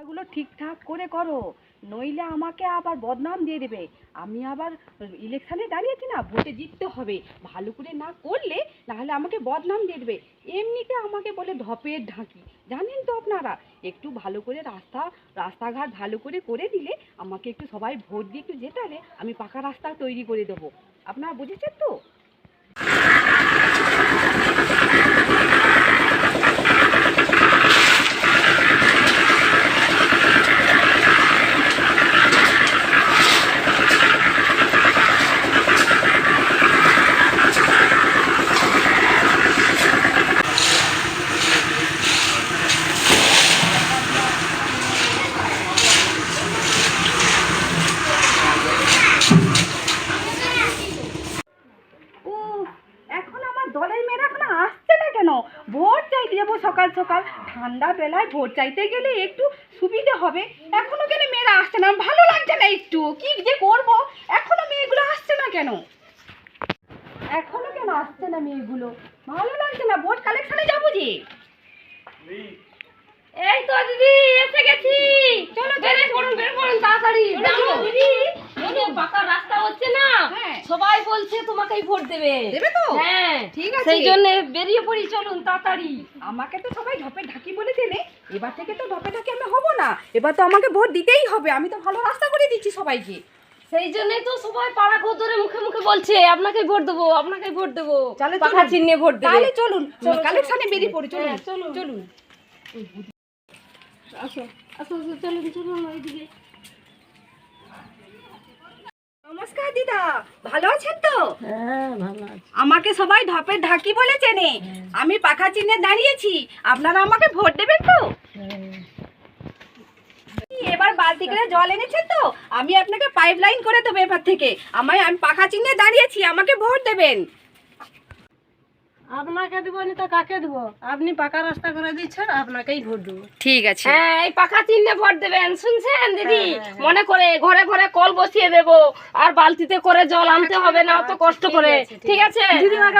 এগুলো ঠিকঠাক করে করো। নইলে আমাকে আবার বদনাম দিয়ে দেবে। আমি আবার ইলেকশনে দাঁড়িয়েছি না, ভোটে জিততে হবে। ভালো করে না করলে নাহলে আমাকে বদনাম দিয়ে দেবে। এমনিতে আমাকে বলে ধপের ঢাকি। জানেন তো আপনারা, একটু ভালো করে রাস্তা, রাস্তাঘাট ভালো করে করে দিলে আমাকে একটু সবাই ভোট দিয়ে একটু জেতালে আমি পাকা রাস্তা তৈরি করে দেবো। আপনারা বুঝেছেন তো ও এখন আমার দলের মেয়েরা এখন আসছে না কেন ভোট চাইতে যাব সকাল সকাল ঠান্ডা বেলায় ভোট চাইতে গেলে একটু সুবিধে হবে। এখনও কেন মেয়েরা আসছে না? ভালো লাগছে না একটু। কি যে করব? এখনও মেয়েগুলো আসছে না কেন? এখনও কেন আসছে না মেয়েগুলো? ভালো লাগছে না? ভোট কালেকশনে যাব যে? এই তো দিদি এসে গেছি। চলো বের করুন বের করুন তাড়াতাড়ি। দিদি। বাঁকা রাস্তা হচ্ছে না। হ্যাঁ। সবাই বলছে তোমাকেই ভোট দেবে। দেবে তো? হ্যাঁ। ঠিক আছে। সেই জন্য বেরিয়ে পড়ি চলুন তাড়াতাড়ি। আমাকে তো সবাই ঢপে ঢাকি বলে দেনে এবার থেকে তো ঢপে ঢাকি আমি হব না। এবার তো আমাকে ভোট দিতেই হবে। আমি তো ভালো রাস্তা করে দিচ্ছি সবাইকে। সেই জন্যই তো সবাই পাড়া ধরে মুখে মুখে বলছে আপনাকেই ভোট দেবো আপনাকে ভোট দেবো। পাখা। চিহ্নে ভোট দেবে। তাহলে চলুন। চলো, কালেকশনে বেরিয়ে পড়ি চলুন। হ্যাঁ, চলুন। চলুন। আসো আসো আসো, চলুন চলুন ওইদিকে। নমস্কার দিদা ভালো আছেন তো? হ্যাঁ ভালো আছে। আমাকে সবাই ঢপের ঢাকি বলে চেনে। আমি পাখা চিহ্নে দাঁড়িয়েছি আপনারা আমাকে ভোট দেবেন তো? এবার বালতি করে জল এনেছেন তো? আমি আপনাকে পাইপ লাইন করে দেবো এবার থেকে। আমায় আমি পাখা চিহ্নে দাঁড়িয়েছি আমাকে ভোট দেবেন। আপনাকে দেবো নি তো কাকে দেবো? আপনি পাকা রাস্তা করে দিচ্ছেন আপনাকেই ভোট দেবো। ঠিক আছে। হ্যাঁ এই পাখা চিহ্নে ভোট দেবেন শুনছেন দিদি? হ্যাঁ, মনে করে ঘরে ঘরে কল বসিয়ে দেব আর বালতিতে করে জল আনতে হবে না অত কষ্ট করে। ঠিক আছে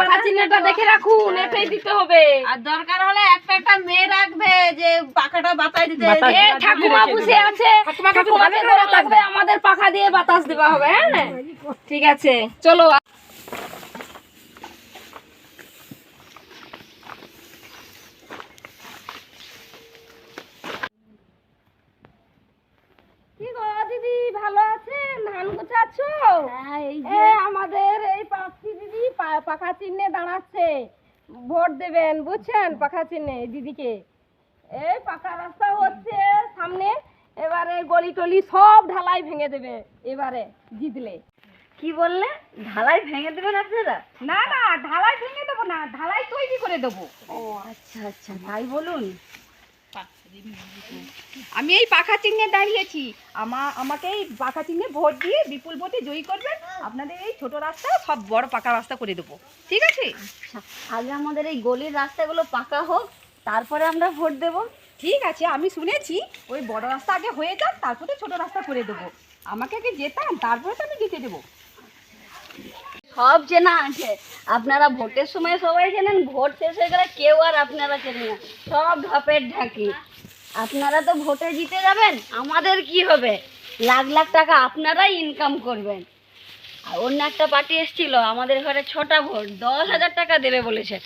পাখা চিহ্নটা দেখে রাখুন এটাই দিতে হবে। আর দরকার হলে একটা একটা মেয়ে রাখবে যে পাখাটা বাতাই দিতে এ ঠাকুমা বসে আছে। ঠাকুমাকে লাগবে। আমাদের পাখা দিয়ে বাতাস দেওয়া হবে হ্যাঁ? ঠিক আছে চলো। ভালো আছেন? ধান গোছাচ্ছ এ আমাদের এই পাখি দিদি পাখা চিহ্নে দাঁড়াচ্ছে। ভোট দেবেন বুঝছেন? পাখা চিহ্নে দিদিকে। এই পাকা রাস্তা হচ্ছে সামনে। এবারে গলি টলি সব ঢালাই ভেঙে দেবে এবারে জিতলে। কি বললে? ঢালাই ভেঙে দেবেন আপনারা না না ঢালাই ভেঙে দেবো না ঢালাই তৈরি করে দেবো। ও আচ্ছা আচ্ছা তাই বলুন। আমি এই পাখা চিহ্নে দাঁড়িয়েছি। আমা আমাকে এই পাখা চিহ্নে ভোট দিয়ে বিপুল ভোটে জয়ী করবেন। আপনাদের এই ছোট রাস্তা সব বড় পাকা রাস্তা করে দেবো। ঠিক আছে? আগে আমাদের এই গলির রাস্তাগুলো পাকা হোক তারপরে আমরা ভোট দেব। ঠিক আছে আমি শুনেছি ওই বড় রাস্তা আগে হয়ে যাক তারপরে ছোট রাস্তা করে দেবো। আমাকে আগে যেতাম তারপরে তো আমি জিতে দেবো। সব চেনা আছে। আপনারা ভোটের সময় সবাই চেনেন, ভোট শেষ হয়ে গেলে কেউ আর আপনারা চেনেন না। সব ঢপের ঢাকি। আপনারা তো ভোটে জিতে যাবেন, আমাদের কি হবে? লাখ লাখ টাকা আপনারাই ইনকাম করবেন। আর অন্য একটা পার্টি এসেছিল, আমাদের ঘরে ছটা ভোট, দশ হাজার টাকা দেবে বলেছে।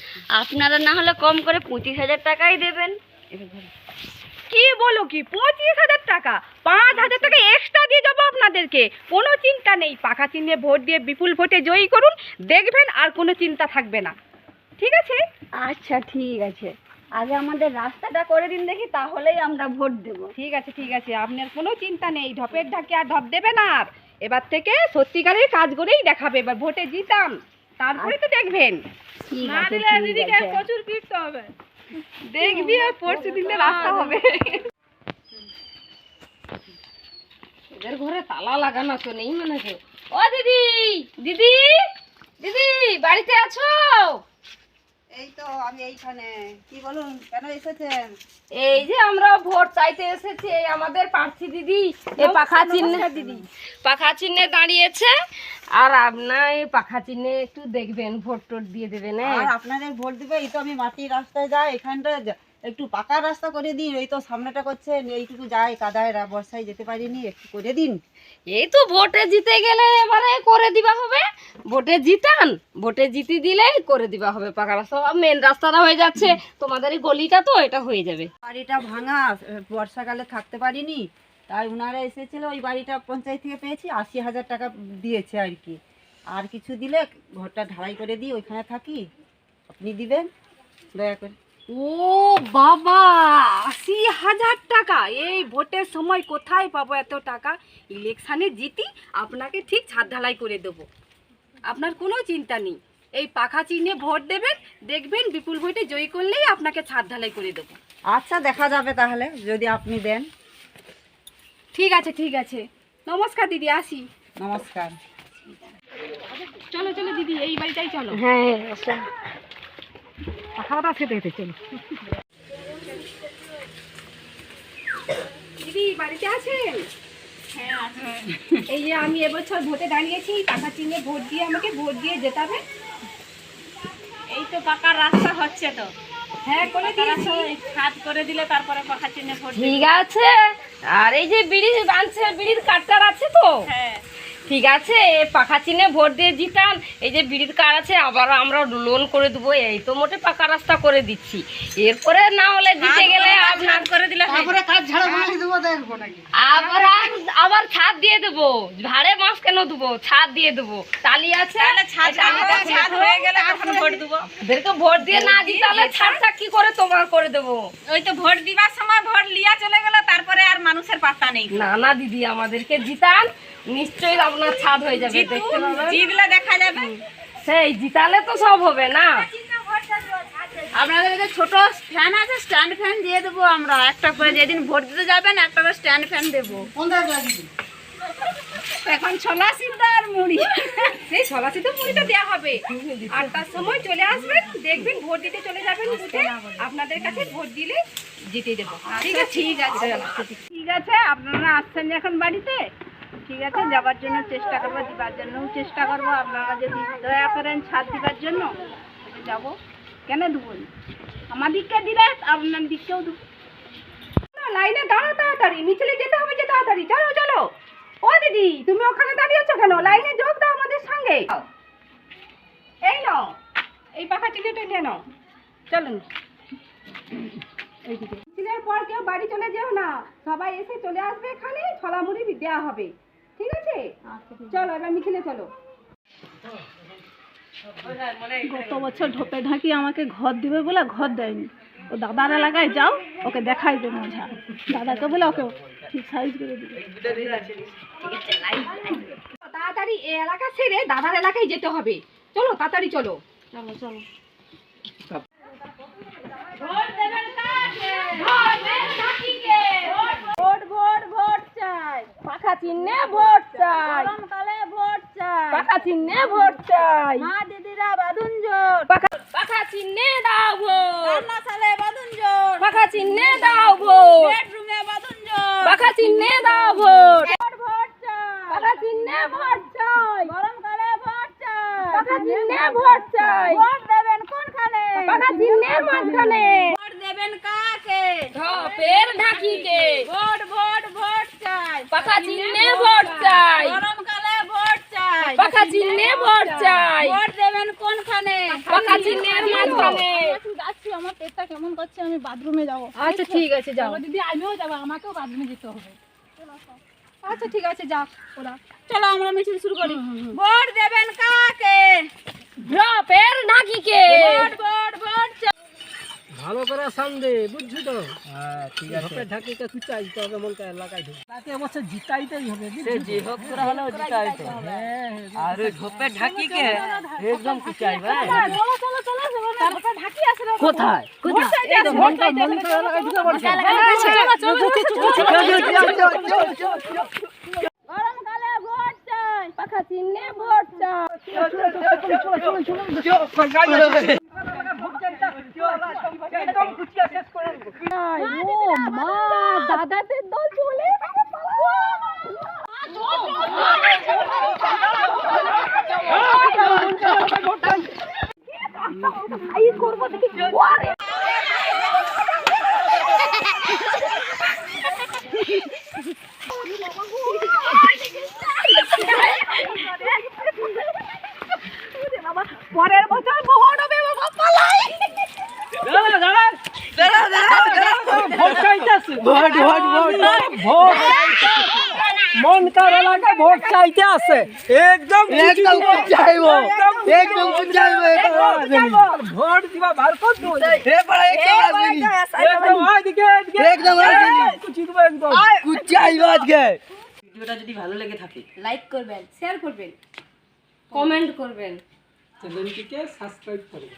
আপনারা না হলে কম করে পঁচিশ হাজার টাকাই দেবেন। কি বলো কি? পঁচিশ হাজার টাকা। পাঁচ হাজার টাকা এক্সট্রা দিয়ে যাব আপনাদেরকে। কোনো চিন্তা নেই। পাখা চিহ্নে ভোট দিয়ে বিপুল ভোটে জয়ী করুন। দেখবেন আর কোনো চিন্তা থাকবে না। ঠিক আছে? আচ্ছা ঠিক আছে। আগে আমাদের রাস্তাটা করে দিন দেখি তাহলেই আমরা ভোট দেবো। ঠিক আছে ঠিক আছে। আপনার কোনো চিন্তা নেই। ঢপের ঢাকে আর ঢপ দেবে না আর। এবার থেকে সত্যিকারের কাজ করেই দেখাবে। এবার ভোটে জিতাম। তারপরে তো দেখবেন। ঠিক আছে। প্রচুর পিটতে হবে। দেখবি আর পরশু দিনে রাস্তা হবে। এদের ঘরে তালা লাগানো তো নেই মনে হয়। ও দিদি দিদি দিদি বাড়িতে আছো? এই তো আমি এইখানে। কি বলুন কেন এসেছেন? এই যে আমরা ভোট চাইতে এসেছি এই আমাদের প্রার্থী দিদি। এই পাখা চিহ্নে। দিদি। পাখা চিহ্নে দাঁড়িয়েছে। আর আপনার এই পাখা চিহ্নে একটু দেখবেন ভোট টোট দিয়ে দেবেন হ্যাঁ? আর আপনাদের ভোট দিবে এই তো আমি মাটির রাস্তায় যাই এখানটা একটু পাকা রাস্তা করে দিন ওই তো সামনেটা করছেন এইটুকু যায় কাদায় রা- বর্ষায় যেতে পারিনি একটু করে দিন। এই তো ভোটে জিতে গেলে এবারে করে দিবা হবে। ভোটে জিতান ভোটে জিতে দিলে করে দিবা হবে পাকা রাস্তা। মেন রাস্তাটা হয়ে যাচ্ছে তোমাদের এই গলিটা তো এটা হয়ে যাবে। বাড়িটা ভাঙা বর্ষাকালে থাকতে পারিনি তাই ওনারা এসেছিল ওই বাড়িটা পঞ্চায়েত থেকে পেয়েছি আশি হাজার টাকা দিয়েছে আর কি। আর কিছু দিলে ঘরটা ঢালাই করে দিই ওইখানে থাকি আপনি দিবেন দয়া করে। ও বাবা আশি হাজার টাকা। এই ভোটের সময় কোথায় পাবো এত টাকা? ইলেকশানে জিতি আপনাকে ঠিক ছাদ ঢালাই করে দেবো। আপনার কোনো চিন্তা নেই। এই পাখা চিহ্নে ভোট দেবেন দেখবেন বিপুল ভোটে জয়ী করলেই আপনাকে ছাদ ঢালাই করে দেবো। আচ্ছা দেখা যাবে তাহলে যদি আপনি দেন। ঠিক আছে ঠিক আছে। নমস্কার দিদি আসি। নমস্কার। চলো চলো দিদি এই বাড়িটাই চলো। হ্যাঁ খাওয়া দাওয়া খেতে খেতে চলো। দিদি বাড়িতে আছেন? হ্যাঁ এই যে আমি এবছর ভোটে দাঁড়িয়েছি টাকা চিহ্নে ভোট দিয়ে আমাকে ভোট দিয়ে জেতাবে এই তো পাকা রাস্তা হচ্ছে তো। হ্যাঁ করে দিয়েছি। হাত করে দিলে তারপরে চিহ্নে ভোট ঠিক আছে। আর এই যে বিড়ি বানছে বিড়ির কাঠটার আছে তো? হ্যাঁ। ঠিক আছে পাখা চিনে ভোট দিয়ে জিতান। এই যে বিড়ির কার আছে আবার আমরা লোন করে দেবো। এই তো মোটে পাকা রাস্তা করে দিচ্ছি। এরপরে না হলে দিতে গেলে আপনার করে দিলে আবার আবার ছাদ দিয়ে দেবো। ভাড়ে মাছ কেন দেবো? ছাদ দিয়ে দেবো। তালি আছে। হয়ে ভোট দেবো? ওদেরকে ভোট দিয়ে না জিতালে ছাদটা কি করে তোমার করে দেবো? ওই তো ভোট দিবার সময় ভোট লিয়া চলে গেল তারপরে আর মানুষের পাতা নেই। না না দিদি আমাদেরকে জিতান। নিশ্চয়ই আপনার ছাদ হয়ে যাবে দেখতে পাবেন। জিতলে দেখা যাবে। সেই জিতালে তো সব হবে না? আপনাদের যে ছোট ফ্যান আছে স্ট্যান্ড ফ্যান দিয়ে দেবো আমরা। একটা করে যেদিন ভোট দিতে যাবেন একটা করে স্ট্যান্ড ফ্যান দেবো। এখন ছোলা সিদ্ধ আর মুড়ি। সেই ছোলা সিদ্ধ মুড়িটা দেওয়া হবে। আটটার সময় চলে আসবেন দেখবেন ভোট দিতে চলে যাবেন বুথে। আপনাদের কাছে ভোট দিলে জিতে দেবো। ঠিক আছে। ঠিক আছে। ঠিক আছে আপনারা আসছেন এখন বাড়িতে? ঠিক আছে, যাবার জন্য চেষ্টা করব, দিবার জন্যও চেষ্টা করব। আপনারা যদি দয়া করেন ছাদ দিবার জন্য যাব। কেন দেবো? আমাদিককে দিলে আপনার দিককেও দেবো। লাইনে দাঁড়া তাড়াতাড়ি মিছিলে যেতে হবে যে তাড়াতাড়ি। চলো চলো। ও দিদি, তুমি ওখানে দাঁড়িয়েছো কেন? লাইনে যোগ দাও আমাদের সঙ্গে। এই নাও, এই পাখা টিকিটটা নিয়ে নাও। চলুন মিছিলের পর কেউ বাড়ি চলে যেও না। সবাই এসে চলে আসবে এখানে ছলা মুড়ি দেওয়া হবে। ঠিক আছে? চলো এবার মিছিলে চলো। গত বছর ঢোপে ঢাকি আমাকে ঘর দিবে বলে ঘর দেয়নি। ও দাদার এলাকায় যাও ওকে দেখাই দেখাইবে মজা দাদাকে বলে ওকে ঠিক সাইজ করে দিবে। তাড়াতাড়ি এ এলাকা ছেড়ে দাদার এলাকায় যেতে হবে। চলো তাড়াতাড়ি চলো। চলো চলো। ভোট ভোট ভোট চাই পাখা চিহ্নে ভোট চাই। গরমকালে ভোট চাই। পাখা চিহ্নে ভোট চাই। মা দিদিরা বাঁধুন জোট পাখা পাখা চিহ্নে দাও ভোট। রান্না সালে বাঁধুন জোট পাখা চিহ্নে দাও ভোট। বেডরুমে বাঁধুন জোট পাখা চিহ্নে দাও ভোট। ভোট চাই। পাখা চিহ্নে ভোট চাই। গরমকালে ভোট চাই। পাখা চিহ্নে ভোট চাই। ভোট দেবেন কোনখানে? পাখা চিহ্নের মাঝখানে। ভোট দেবেন কাকে? ঢপের ঢাকিকে। ভোট ভোট পাখা চিহ্নে ভোট চাই। গরমকালে ভোট চাই। পাখা চিহ্নে ভোট চাই। ভোট দেবেন কোনখানে? পাখা চিহ্নের মাঝখানে। যাচ্ছি আমার পেটটা কেমন করছে? আমি বাথরুমে যাব। আচ্ছা ঠিক আছে যাও। দিদি আমিও যাব। আমাকেও বাথরুমে যেতে হবে। আচ্ছা ঠিক আছে যাও। ওরা। চলো আমরা মিছিল শুরু করি। ভোট দেবেন কাকে? ঢপের ঢাকিকে ভোট ভোট ভোট চাই। ভালো করে সামনে বুঝছ তো হ্যাঁ ঠিক আছে ঢাকিতে খুঁচাই তবে মনটা লাগাই দেবো তাকে অবশ্য জিতাইতেই হবে সে যে হোক করে হলেও জিতাইতে আর ওই ঢোপে ঢাকিকে একদম খুঁচাই ভাই চলো চলো চলো তারপর ঢাকি আছে কোথায় কোথায় এই তো মনটা মনটা লাগাই ঢুকে পড়ছে গরমকালে ভোট চাই পাখা চিহ্নে ভোট চাই ও মা দাদাদের দল চলে এই করব দেখি ভোট চাইতেছে ভোট ভোট ভোট ভোট মন কার এলাকা ভোট চাইতে আছে একদম একদম চাইব একদম চাইব ভোট দিবা বার কর দো এ বড় একদম একদম ওইদিকে একদম কুচি দেবো একদম চাইব আজকে ভিডিওটা যদি ভালো লেগে থাকে লাইক করবেন শেয়ার করবেন কমেন্ট করবেন। চ্যানেলটিকে সাবস্ক্রাইব করুন